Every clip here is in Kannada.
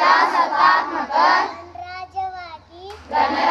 ಪ್ರಜಾಸತ್ತಾತ್ಮಕ ಗಣರಾಜ್ಯವಾಗಿ ಗಣ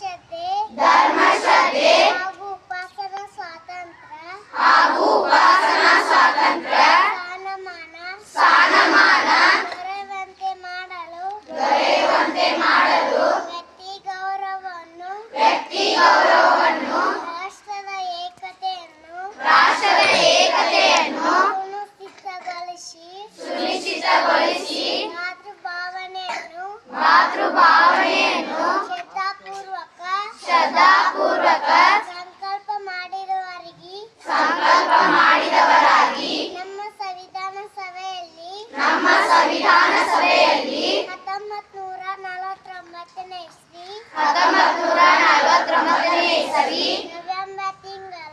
ಧರ್ಮಶತೆ ಧರ್ಮಶತೆ ಹಾಗೂ ಉಪಾಸನ ಸ್ವಾತಂತ್ರ್ಯ ಹಾಗೂ ಉಪಾಸನ ಸ್ವಾತಂತ್ರ್ಯ ಸ್ಥಾನಮಾನ ಸ್ಥಾನಮಾನ ದೊರೆಯುವಂತೆ ಮಾಡಲು ದೊರೆಯುವಂತೆ ಮಾಡಲು ವ್ಯಕ್ತಿ ಗೌರವವನ್ನು ವ್ಯಕ್ತಿ ಗೌರವವನ್ನು ರಾಷ್ಟ್ರದ ಏಕತೆಯನ್ನು ರಾಷ್ಟ್ರದ ಏಕತೆಯನ್ನು ಸುನಿಶ್ಚಿತಗೊಳಿಸಿ ಸುನಿಶ್ಚಿತಗೊಳಿಸಿ ಮಾತೃ ಭಾವನೆಯನ್ನು ಮಾತೃ ಭಾವನೆಯನ್ನು ಶ್ರದ್ಧಾಪೂರ್ವಕ ಸಂಕಲ್ಪ ಮಾಡಿದವರಿಗೆ ಸಂಕಲ್ಪ ಮಾಡಿದವರಾಗಿ ನಮ್ಮ ಸಂವಿಧಾನ ಸಭೆಯಲ್ಲಿ ನಮ್ಮ ಸಂವಿಧಾನ ಸಭೆಯಲ್ಲಿ ಹತ್ತೊಂಬತ್ ನೂರ ನಲವತ್ತೊಂಬತ್ತನೇ ಇಸ್ವಿ ಹತ್ತೊಂಬತ್ ನೂರ ನಲವತ್ತೊಂಬತ್ತನೇ ಇಸವಿ ನವೆಂಬರ್ ತಿಂಗಳ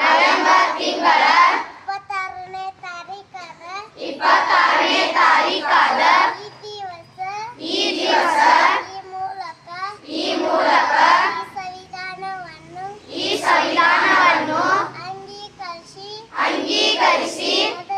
ನವೆಂಬರ್ ತಿಂಗಳ ಇಪ್ಪತ್ತಾರನೇ ತಾರೀಕಾದ ಇಪ್ಪತ್ತಾರನೇ ತಾರೀಕಾದ मुलगी करशील?